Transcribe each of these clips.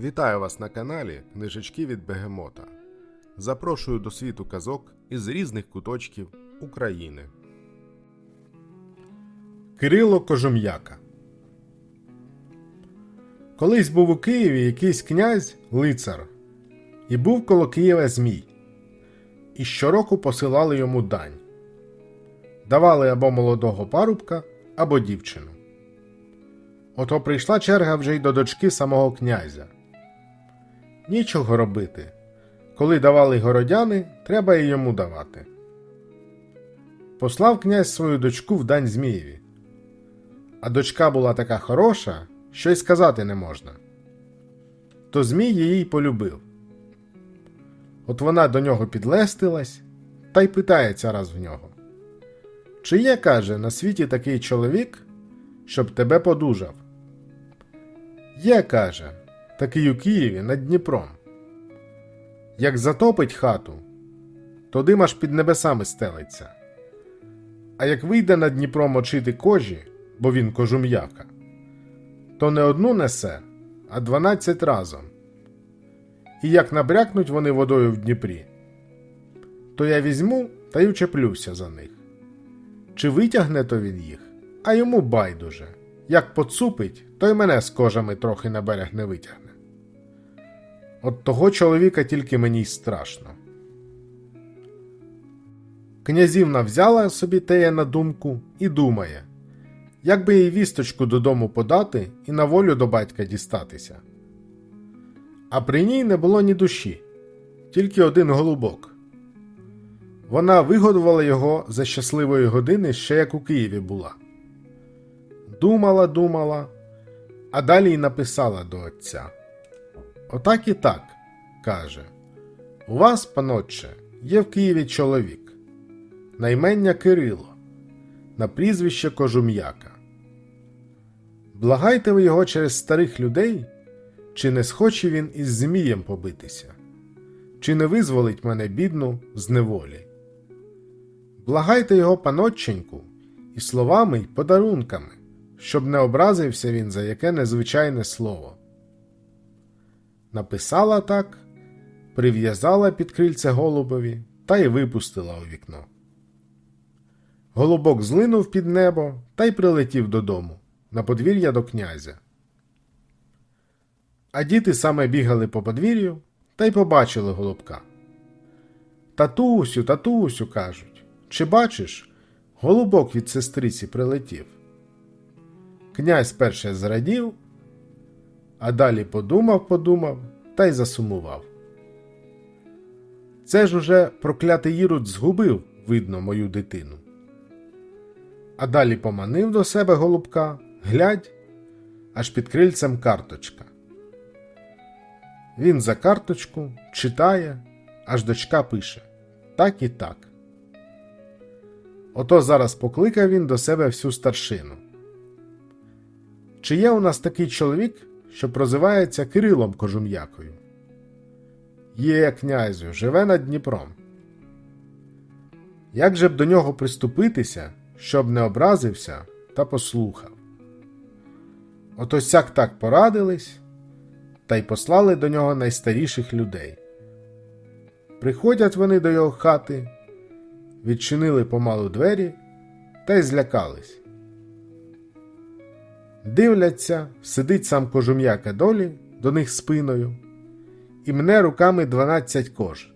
Вітаю вас на каналі Книжечки від Бегемота. Запрошую до світу казок із різних куточків України. Кирило Кожум'яка Колись був у Києві якийсь князь лицар, і був коло Києва Змій. І щороку посилали йому дань. Давали або молодого парубка, або дівчину. Ото прийшла черга вже й до дочки самого князя. Нічого робити. Коли давали городяни, треба і йому давати. Послав князь свою дочку в дань Змієві. А дочка була така хороша, що й сказати не можна. То Змій її й полюбив. От вона до нього підлестилась та й питається раз в нього. Чи є, каже, на світі такий чоловік, щоб тебе подужав? Є, каже, такий у Києві над Дніпром. Як затопить хату, то дим аж під небесами стелиться. А як вийде над Дніпром мочити кожі, бо він кожум'яка, то не одну несе, а дванадцять разом. І як набрякнуть вони водою в Дніпрі, то я візьму та й учеплюся за них. Чи витягне то він їх, а йому байдуже. Як поцупить, то й мене з кожами трохи на берег не витягне. От того чоловіка тільки мені й страшно. Князівна взяла собі теє на думку і думає, як би їй вісточку додому подати і на волю до батька дістатися. А при ній не було ні душі, тільки один голубок. Вона вигодувала його за щасливої години ще як у Києві була. Думала, думала, а далі й написала до отця. Отак і так, каже. У вас, панотче, є в Києві чоловік, наймення Кирило, на прізвище Кожум'яка. Благайте ви його через старих людей, чи не схоче він із Змієм побитися, чи не визволить мене бідну з неволі. Благайте його панотченьку і словами й подарунками, щоб не образився він за яке незвичайне слово. Написала так, прив'язала під крильце голубові та й випустила у вікно. Голубок злинув під небо та й прилетів додому, на подвір'я до князя. А діти саме бігали по подвір'ю та й побачили голубка. Татусю, татусю, кажуть, чи бачиш, голубок від сестриці прилетів. Князь перше зрадів, а далі подумав, подумав та й засумував. Це ж уже проклятий Ірод згубив, видно, мою дитину. А далі поманив до себе голубка, глядь, аж під крильцем карточка. Він за карточку читає, аж дочка пише так і так. Ото зараз покликав він до себе всю старшину. Чи є у нас такий чоловік, що прозивається Кирилом Кожум'якою? Є, князю, живе над Дніпром. Як же б до нього приступитися, щоб не образився та послухав? Ото сяк так порадились та й послали до нього найстаріших людей. Приходять вони до його хати, відчинили помалу двері та й злякались. Дивляться, сидить сам кожум'яка долі до них спиною і мне руками дванадцять кож.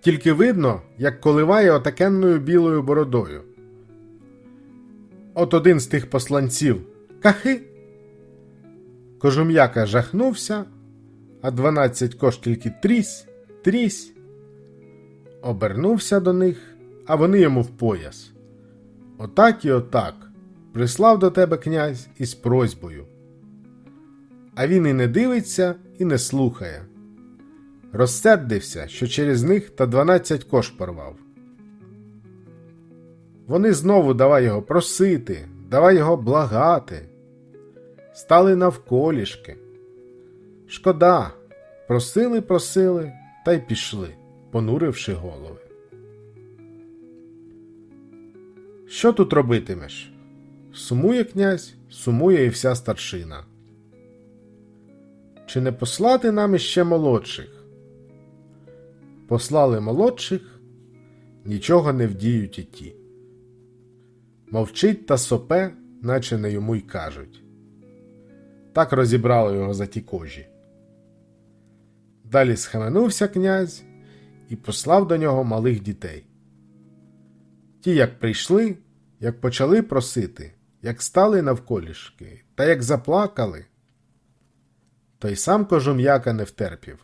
Тільки видно, як коливає отакенною білою бородою. От один з тих посланців кахи. Кожум'яка жахнувся, а дванадцять кож тільки трісь, трісь. Обернувся до них, а вони йому в пояс. Отак і отак прислав до тебе князь із просьбою. А він і не дивиться, і не слухає. Розсердився, що через них та дванадцять кош порвав. Вони знову давай його просити, давай його благати. Стали навколішки. Шкода, просили, просили та й пішли, понуривши голови. Що тут робитимеш? Сумує князь, сумує і вся старшина. чи не послати нам іще молодших? Послали молодших, нічого не вдіють і ті. Мовчить та сопе, наче не йому й кажуть. Так розібрали його за ті кожі. Далі схаменувся князь і послав до нього малих дітей. Ті, як прийшли, як почали просити, як стали навколішки, та як заплакали, той сам кожум'яка не втерпів.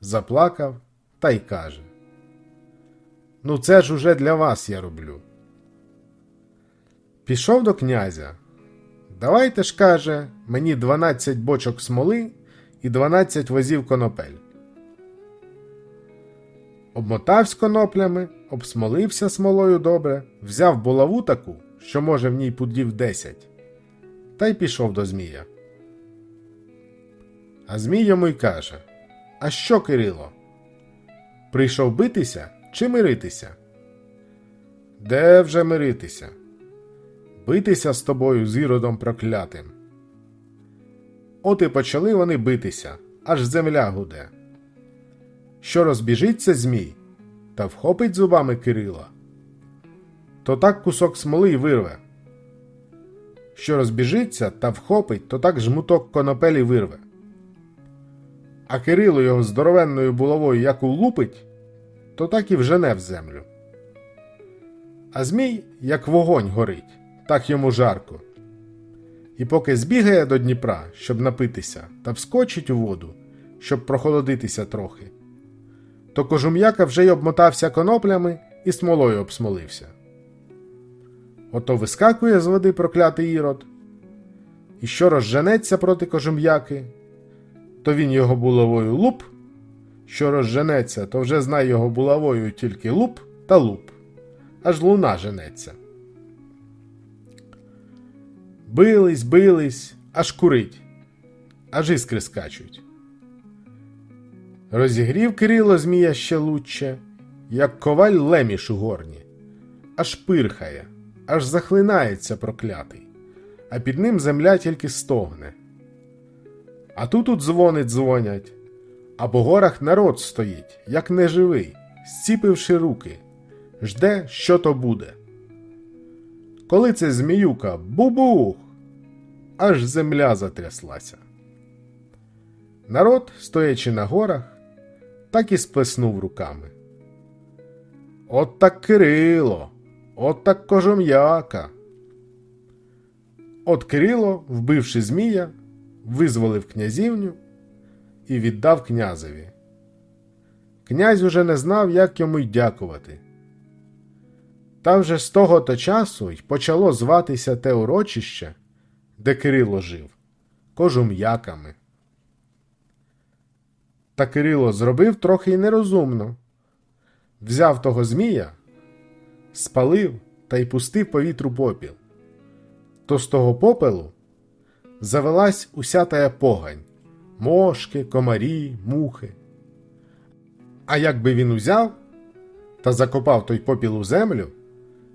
Заплакав та й каже: Ну, це ж уже для вас я роблю. Пішов до князя. Давайте ж, каже, мені 12 бочок смоли і 12 возів конопель. Обмотавсь коноплями, обсмолився смолою добре, взяв булаву таку, що може в ній пудів 10, та й пішов до Змія. А Змій йому й каже: А що, Кирило? Прийшов битися чи миритися? Де вже миритися? Битися з тобою з іродом проклятим. От і почали вони битися, аж земля гуде. Що розбіжиться Змій, та вхопить зубами Кирила, то так кусок смоли й вирве. Що розбіжиться та вхопить, то так жмуток конопелі вирве. А Кирило його здоровенною булавою як улупить, то так і вжене в землю. А Змій, як вогонь горить, так йому жарко. І поки збігає до Дніпра, щоб напитися, та вскочить у воду, щоб прохолодитися трохи, то кожум'яка вже й обмотався коноплями і смолою обсмолився. Ото вискакує з води проклятий ірод, і що розженеться проти кожум'яки, то він його булавою луп, що розженеться, то вже знає його булавою тільки луп та луп, аж луна женеться. Бились, бились, аж курить, аж іскри скачуть. Розігрів Кирило Змія ще лучше, як коваль леміш у горні, аж пирхає, аж захлинається проклятий, а під ним земля тільки стогне. А тут тут дзвони дзвонять, а по горах народ стоїть, як неживий, зціпивши руки, жде, що то буде. Коли це зміюка бубух, аж земля затряслася. Народ, стоячи на горах, так і сплеснув руками. От так Кирило, от так кожум'яка. От Кирило, вбивши Змія, визволив князівню і віддав князеві. Князь уже не знав, як йому й дякувати. Та вже з того то часу й почало зватися те урочище, де Кирило жив, кожум'яками. Та Кирило зробив трохи й нерозумно. Взяв того Змія, спалив та й пустив по вітру попіл. То з того попелу завелась уся тая погань мошки, комарі, мухи. А якби він узяв та закопав той попіл у землю,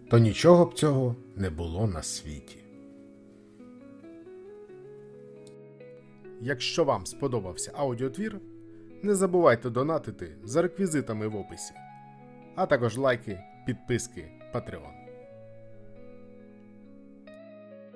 то нічого б цього не було на світі. Якщо вам сподобався аудіотвір, не забувайте донатити за реквізитами в описі, а також лайки, підписки, Patreon.